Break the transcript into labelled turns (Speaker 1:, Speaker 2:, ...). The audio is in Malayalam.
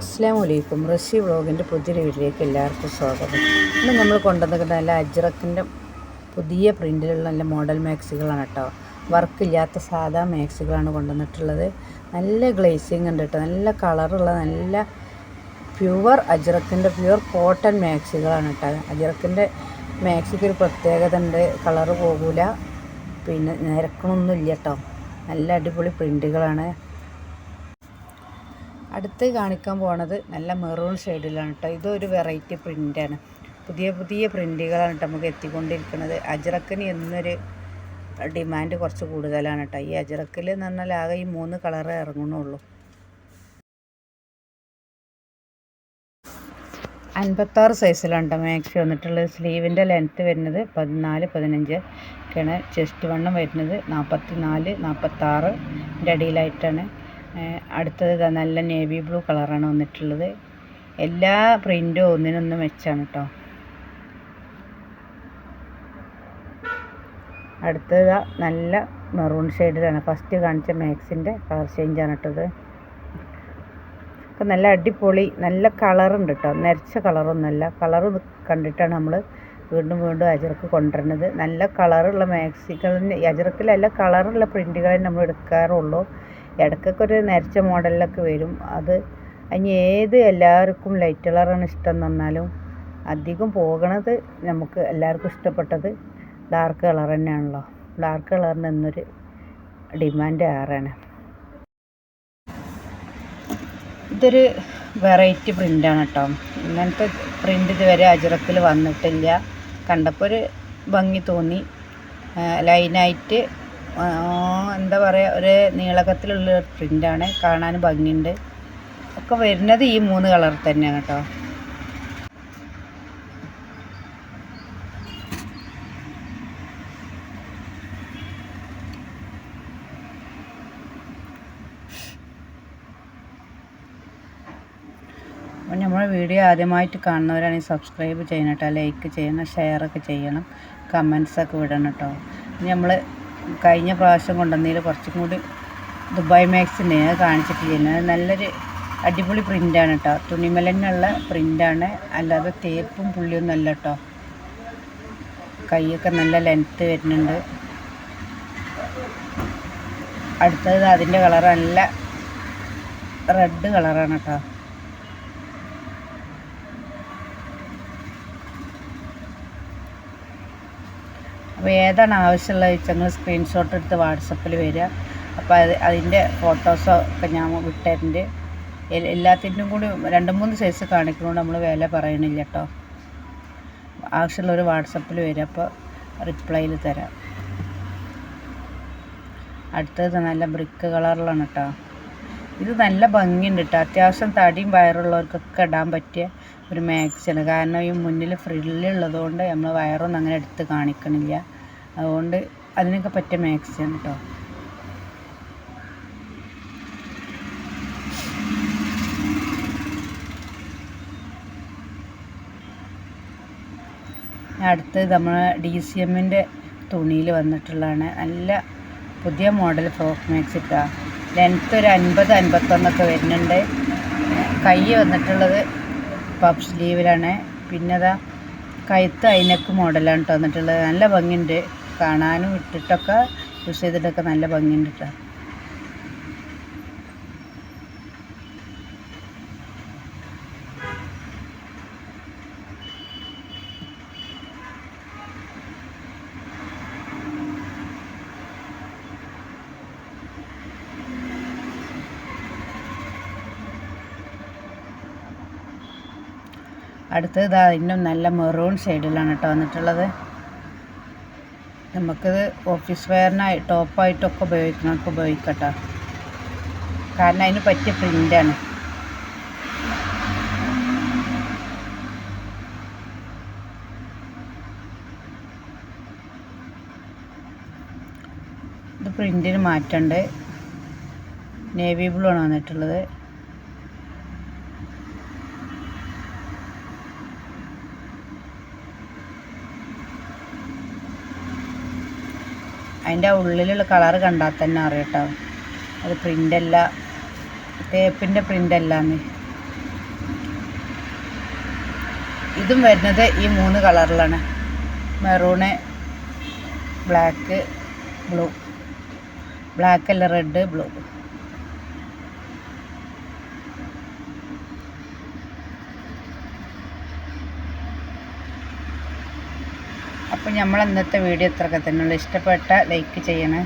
Speaker 1: അസ്സാം വലൈക്കും റഷി വ്ളോഗിന്റെ പുതിയൊരു വീട്ടിലേക്ക് എല്ലാവർക്കും സ്വാഗതം. ഇന്ന് നമ്മൾ കൊണ്ടുവന്നിട്ട് നല്ല അജ്രക്കിന്റെ പുതിയ പ്രിന്റിലുള്ള നല്ല മോഡൽ മാക്സികളാണ് കേട്ടോ. വർക്കില്ലാത്ത സാധാ മാക്സികളാണ് കൊണ്ടുവന്നിട്ടുള്ളത്. നല്ല ഗ്ലേസിങ് ഉണ്ട് കേട്ടോ. നല്ല കളറുള്ള നല്ല പ്യുവർ അജ്രക്കിന്റെ പ്യുവർ കോട്ടൺ മാക്സികളാണ് കേട്ടോ. അജ്രക്കിന്റെ മാക്സിക്ക് ഒരു പ്രത്യേകത ഉണ്ട്. കളറ് പോകൂല. പിന്നെ നിരക്കണമൊന്നുമില്ല കേട്ടോ. നല്ല അടിപൊളി പ്രിന്റുകളാണ് അടുത്ത് കാണിക്കാൻ പോണത് നല്ല മെറൂൺ ഷെയ്ഡിലാണ് കേട്ടോ ഇതൊരു വെറൈറ്റി പ്രിന്റാണ് പുതിയ പുതിയ പ്രിന്റുകളാണ് കേട്ടോ നമുക്ക് എത്തിക്കൊണ്ടിരിക്കുന്നത് അജറക്കിന് എന്നൊരു ഡിമാൻഡ് കുറച്ച് കൂടുതലാണ് കേട്ടോ ഈ അജറക്കിൽ എന്ന് പറഞ്ഞാൽ ആകെ ഈ മൂന്ന് കളറ് ഇറങ്ങുന്നുള്ളൂ. അൻപത്താറ് സൈസിലാണ് കേട്ടോ മാക്സി വന്നിട്ടുള്ളത്. സ്ലീവിന്റെ ലെങ്ത്ത് വരുന്നത് പതിനാല് പതിനഞ്ച്. ഒക്കെയാണ് ചെസ്റ്റ് വണ്ണം വരുന്നത് നാൽപ്പത്തി നാല് നാൽപ്പത്താറ് അടിയിലായിട്ടാണ് അടുത്തത് നല്ല നേവി ബ്ലൂ കളറാണ് വന്നിട്ടുള്ളത്. എല്ലാ പ്രിന്റും ഒന്നിനൊന്ന് മെച്ചാണ് കേട്ടോ അടുത്തത് നല്ല മെറൂൺ ഷെയ്ഡിലാണ് ഫസ്റ്റ് കാണിച്ച മാക്സിന്റെ കളർ ചേഞ്ചാണ് കേട്ടത് ഒക്കെ നല്ല അടിപൊളി നല്ല കളറുണ്ട് കേട്ടോ നരച്ച കളറൊന്നുമല്ല കളർ കണ്ടിട്ടാണ് നമ്മൾ വീണ്ടും വീണ്ടും അജറക്ക് കൊണ്ടുവരുന്നത്. നല്ല കളറുള്ള മാക്സികളിന് അജറക്കിലല്ല കളറുള്ള പ്രിന്റുകളെ നമ്മൾ എടുക്കാറുള്ളൂ. ഇടയ്ക്കൊക്കെ ഒരു നരച്ച മോഡലിലൊക്കെ വരും. അത് അതിന് ഏത് എല്ലാവർക്കും ലൈറ്റ് കളറാണ് ഇഷ്ടം എന്ന് പറഞ്ഞാലും അധികം പോകണത് നമുക്ക് എല്ലാവർക്കും ഇഷ്ടപ്പെട്ടത് ഡാർക്ക് കളർ തന്നെയാണല്ലോ. ഡാർക്ക് കളറിന് എന്നൊരു ഡിമാൻഡ് ഏറെയാണ് ഇതൊരു വെറൈറ്റി പ്രിന്റാണ് കേട്ടോ. ഇങ്ങനത്തെ പ്രിന്റ് ഇതുവരെ അജറക്കിൽ വന്നിട്ടില്ല. കണ്ടപ്പോൾ ഒരു ഭംഗി തോന്നി. ലൈനായിട്ട് എന്താ പറയുക ഒരു നീളകത്തിലുള്ള പ്രിന്റാണ് കാണാൻ ഭംഗിയുണ്ട്. ഒക്കെ വരുന്നത് ഈ മൂന്ന് കളർ തന്നെയാണ് കേട്ടോ. അപ്പം നമ്മുടെ വീഡിയോ ആദ്യമായിട്ട് കാണുന്നവരാണെങ്കിൽ സബ്സ്ക്രൈബ് ചെയ്യണം കേട്ടോ ലൈക്ക് ചെയ്യണം ഷെയറൊക്കെ ചെയ്യണം കമൻസൊക്കെ വിടണം കേട്ടോ. നമ്മൾ കഴിഞ്ഞ പ്രാവശ്യം കൊണ്ടുവന്നതിൽ കുറച്ചും കൂടി ദുബായ് മാക്സിന്റെ അത് കാണിച്ചിട്ടില്ല നല്ലൊരു അടിപൊളി പ്രിന്റാണ് കേട്ടോ തുണിമലന്നുള്ള പ്രിന്റാണ് അല്ലാതെ തേപ്പും പുള്ളിയൊന്നും അല്ല കേട്ടോ കൈയൊക്കെ നല്ല ലെങ്ത്ത് വരുന്നുണ്ട്. അടുത്തത് അതിന്റെ കളർ നല്ല റെഡ് കളറാണ് കേട്ടോ അപ്പോൾ ഏതാണ് ആവശ്യമുള്ളത് വെച്ചാൽ നിങ്ങൾ സ്ക്രീൻഷോട്ട് എടുത്ത് വാട്സപ്പിൽ വരിക. അപ്പോൾ അത് അതിന്റെ ഫോട്ടോസോ ഒക്കെ ഞാൻ വിട്ടതിന്റെ എല്ലാത്തിന്റെയും കൂടി രണ്ട് മൂന്ന് സൈസ് കാണിക്കുന്നതുകൊണ്ട് നമ്മൾ വില പറയണില്ല കേട്ടോ. ആവശ്യമുള്ളവർ വാട്സപ്പിൽ വരിക. അപ്പോൾ റിപ്ലൈയിൽ തരാം. അടുത്തത് നല്ല ബ്രിക്ക് കളറിലാണ് കേട്ടോ. ഇത് നല്ല ഭംഗിയുണ്ട് കേട്ടോ. അത്യാവശ്യം തടിയും വയറുള്ളവർക്കൊക്കെ ഇടാൻ പറ്റിയ ഒരു മാക്സിയാണ് കാരണം ഈ മുന്നിൽ ഫ്രില്ലുള്ളതുകൊണ്ട് നമ്മൾ വയറൊന്നും അങ്ങനെ എടുത്ത് കാണിക്കണില്ല. അതുകൊണ്ട് അതിനൊക്കെ പറ്റിയ മാക്സിയാണ് കേട്ടോ അടുത്തത് നമ്മൾ ഡി സി എമ്മിന്റെ തുണിയിൽ വന്നിട്ടുള്ളതാണ്. നല്ല പുതിയ മോഡൽ ഫ്രോക്ക് മാക്സ് ഇട്ടാ. ലെങ്ത്ത് ഒരു അൻപത് അൻപത്തൊന്നൊക്കെ വരുന്നുണ്ട്. കൈ വന്നിട്ടുള്ളത് പഫ് സ്ലീവിലാണ് പിന്നെ അതാ കഴുത്ത് അതിനൊക്കെ മോഡലാണ് കേട്ടോ വന്നിട്ടുള്ളത്. നല്ല ഭംഗിയുണ്ട്. കാണാനും ഇട്ടിട്ടൊക്കെ യൂസ് ചെയ്തിട്ടൊക്കെ നല്ല ഭംഗിയുണ്ട് കേട്ടോ അടുത്തത് ഇന്നും നല്ല മെറൂൺ ഷെയ്ഡിലാണ് കേട്ടോ വന്നിട്ടുള്ളത്. നമുക്കിത് ഓഫീസ് വെയറിനായി ടോപ്പായിട്ടൊക്കെ ഉപയോഗിക്കണമൊക്കെ ഉപയോഗിക്കട്ടോ. കാരണം അതിന് പറ്റിയ പ്രിന്റാണ് ഇത് പ്രിന്റിന് മാറ്റണ്ട്. നേവി ബ്ലൂ ആണ് വന്നിട്ടുള്ളത്. അതിന്റെ ഉള്ളിലുള്ള കളർ കണ്ടാൽ തന്നെ അറിയാം കേട്ടോ അത് പ്രിന്റല്ല അല്ല. പ്രിന്റല്ലാന്ന് ഇതും വരുന്നത് ഈ മൂന്ന് കളറിലാണ് മെറൂണ് ബ്ലാക്ക് ബ്ലൂ ബ്ലാക്ക് അല്ല റെഡ് ബ്ലൂ അപ്പോൾ നമ്മൾ ഇന്നത്തെ വീഡിയോ ഇത്രയൊക്കെ തന്നെയുള്ളൂ ഇഷ്ടപ്പെട്ട ലൈക്ക് ചെയ്യണേ.